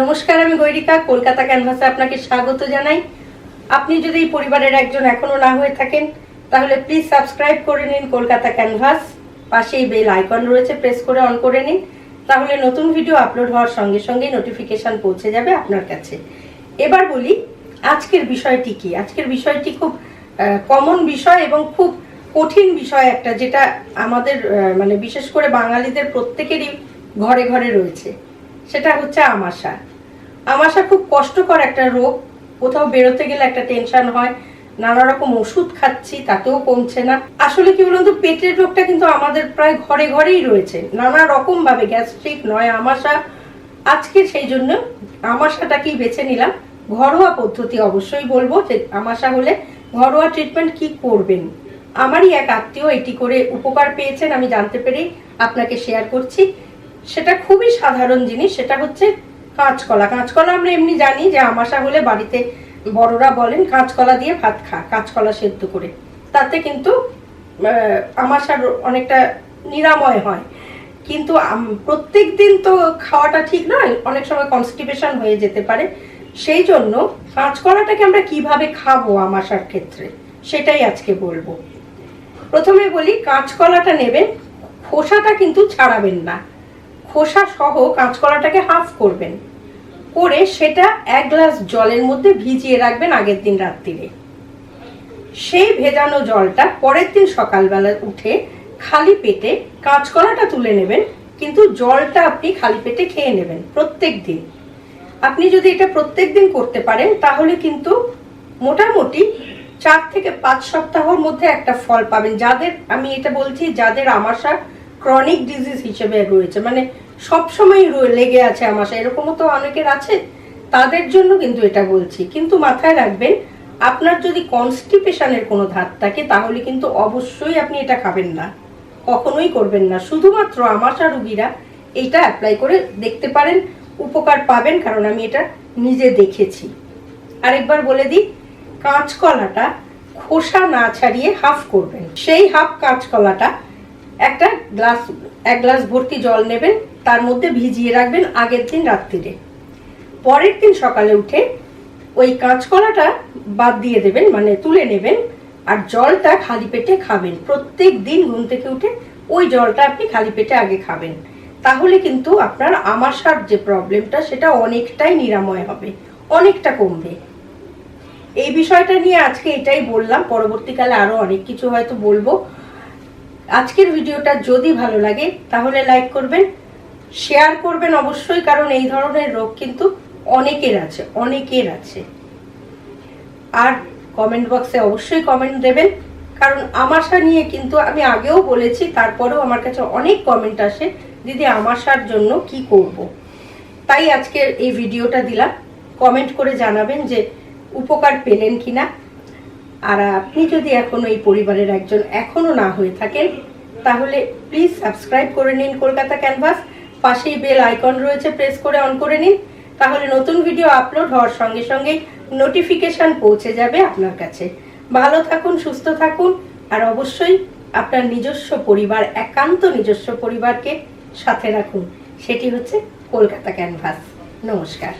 নমস্কার, আমি গৈরিকা, কলকাতা ক্যানভাসে আপনাকে স্বাগত জানাই। আপনি যদি এই পরিবারের একজন এখনও না হয়ে থাকেন, তাহলে প্লিজ সাবস্ক্রাইব করে নিন কলকাতা ক্যানভাস। পাশেই বেল আইকন রয়েছে, প্রেস করে অন করে নিন। তাহলে নতুন ভিডিও আপলোড হওয়ার সঙ্গে সঙ্গে নোটিফিকেশন পৌঁছে যাবে আপনার কাছে। এবার বলি, আজকের বিষয়টি কি? আজকের বিষয়টি খুব কমন বিষয় এবং খুব কঠিন বিষয় একটা, যেটা আমাদের মানে বিশেষ করে বাঙালিদের প্রত্যেকেরই ঘরে ঘরে রয়েছে। সেটা হচ্ছে আমাশা। আমাশা খুব কষ্টকর একটা রোগ। কোথাও বেরোতে গেলে একটা টেনশন হয়। নানা রকম ওষুধ খাচ্ছি, তাতেও কমছে না। আসলে কি বলুন তো, পেটের রোগটা কিন্তু আমাদের প্রায় ঘরে ঘরেই রয়েছে। নানা রকম ভাবে গ্যাস্ট্রিক নয় আমাশা আজকে সেই জন্য আমাশাটাকেই বেছে নিলাম। ঘরোয়া পদ্ধতি অবশ্যই বলব যে আমাশা হলে ঘরোয়া ট্রিটমেন্ট কি করবেন? আমারই এক আত্মীয় এটি করে উপকার পেয়েছেন, আমি জানতে পেরেই আপনাকে শেয়ার করছি। সেটা খুবই সাধারণ জিনিস, সেটা হচ্ছে কাঁচকলা। কাঁচকলা আমরা এমনি জানি যে আমাশা হলে বাড়িতে বড়রা বলেন, কাঁচকলা দিয়ে ভাত খা, কাঁচকলা সেদ্ধ করে। তাতে কিন্তু আমাশার অনেকটা নিরাময় হয়। কিন্তু প্রত্যেক দিন তো খাওয়াটা ঠিক নয়, অনেক সময় কনস্টিপেশন হয়ে যেতে পারে। সেই জন্য কাঁচকলাটাকে আমরা কীভাবে খাব আমাশার ক্ষেত্রে, সেটাই আজকে বলব। প্রথমে বলি, কাঁচকলাটা নেবেন, খোসাটা কিন্তু ছাড়াবেন না। খোসা সহ কাঁচকলাটাকে হাফ করবেন। করে সেটা এক গ্লাস জলের মধ্যে ভিজিয়ে রাখবেন আগের দিন রাত্রিরে। সেই ভেজানো জলটা পরের দিন সকালবেলা উঠে খালি পেটে কাঁচকলাটা তুলে নেবেন, কিন্তু জলটা আপনি খালি পেটে খেয়ে নেবেন প্রত্যেক দিন। আপনি যদি এটা প্রত্যেক দিন করতে পারেন, তাহলে কিন্তু মোটামুটি চার থেকে পাঁচ সপ্তাহের মধ্যে একটা ফল পাবেন। যাদের, আমি এটা বলছি, যাদের আমাশা ক্রনিক ডিজিজ হিসেবে রয়েছে। মানে সবসময় লেগে আছে আমাশা এরকমও তো অনেকের আছে। তাদের জন্য কিন্তু এটা বলছি। কিন্তু মাথায় রাখবেন, আপনার যদি কনস্টিপেশনের কোনো ধাত থাকে, তাহলে কিন্তু অবশ্যই আপনি এটা খাবেন না। কখনোই করবেন না। শুধুমাত্র আমাশা রুগীরা এইটা অ্যাপ্লাই করে দেখতে পারেন, উপকার পাবেন, কারণ আমি এটা নিজে দেখেছি। আরেকবার বলে দিই, কাঁচকলাটা খোসা না ছাড়িয়ে হাফ করবেন। সেই হাফ কাঁচকলাটা একটা গ্লাস, এক গ্লাস ভর্তি জল নেবেন, তার মধ্যে ভিজিয়ে রাখবেন আগের দিন রাত্রিরে। পরের দিন সকালে উঠে ওই কাঁচকলাটা বাদ দিয়ে দেবেন মানে তুলে নেবেন, আর জলটা খালি পেটে খাবেন। প্রত্যেক দিন ঘুম থেকে উঠে ওই জলটা আপনি খালি পেটে আগে খাবেন। তাহলে কিন্তু আপনার আমাশার যে প্রবলেমটা, সেটা অনেকটাই নিরাময় হবে, অনেকটা কমবে। এই বিষয়টা নিয়ে আজকে এটাই বললাম। পরবর্তীকালে আরও অনেক কিছু হয়তো বলব। আজকের ভিডিওটা যদি ভালো লাগে, তাহলে লাইক করবেন শেয়ার করবেন অবশ্যই, কারণ এই ধরনের রোগ কিন্তু অনেকের আছে অনেকের আছে। আর কমেন্ট বক্সে অবশ্যই কমেন্ট দেবেন, কারণ আমাশা নিয়ে কিন্তু আমি আগেও বলেছি, তারপরেও আমার কাছে অনেক কমেন্ট আসে, দিদি আমাশার জন্য কি করব। তাই আজকে এই ভিডিওটা দিলাম। কমেন্ট করে জানাবেন যে উপকার পেলেন কিনা। আর আপনি যদি এখনও এই পরিবারের একজন এখনও না হয়ে থাকেন, তাহলে প্লিজ সাবস্ক্রাইব করে নিন কলকাতা ক্যানভাস পাশেই বেল আইকন রয়েছে প্রেস করে অন করে নিন। তাহলে নতুন ভিডিও আপলোড হওয়ার সঙ্গে সঙ্গে নোটিফিকেশন পৌঁছে যাবে আপনার কাছে। ভালো থাকুন, সুস্থ থাকুন, আর অবশ্যই আপনার নিজস্ব পরিবার, একান্ত নিজস্ব পরিবারকে সাথে রাখুন। সেটি হচ্ছে কলকাতা ক্যানভাস নমস্কার।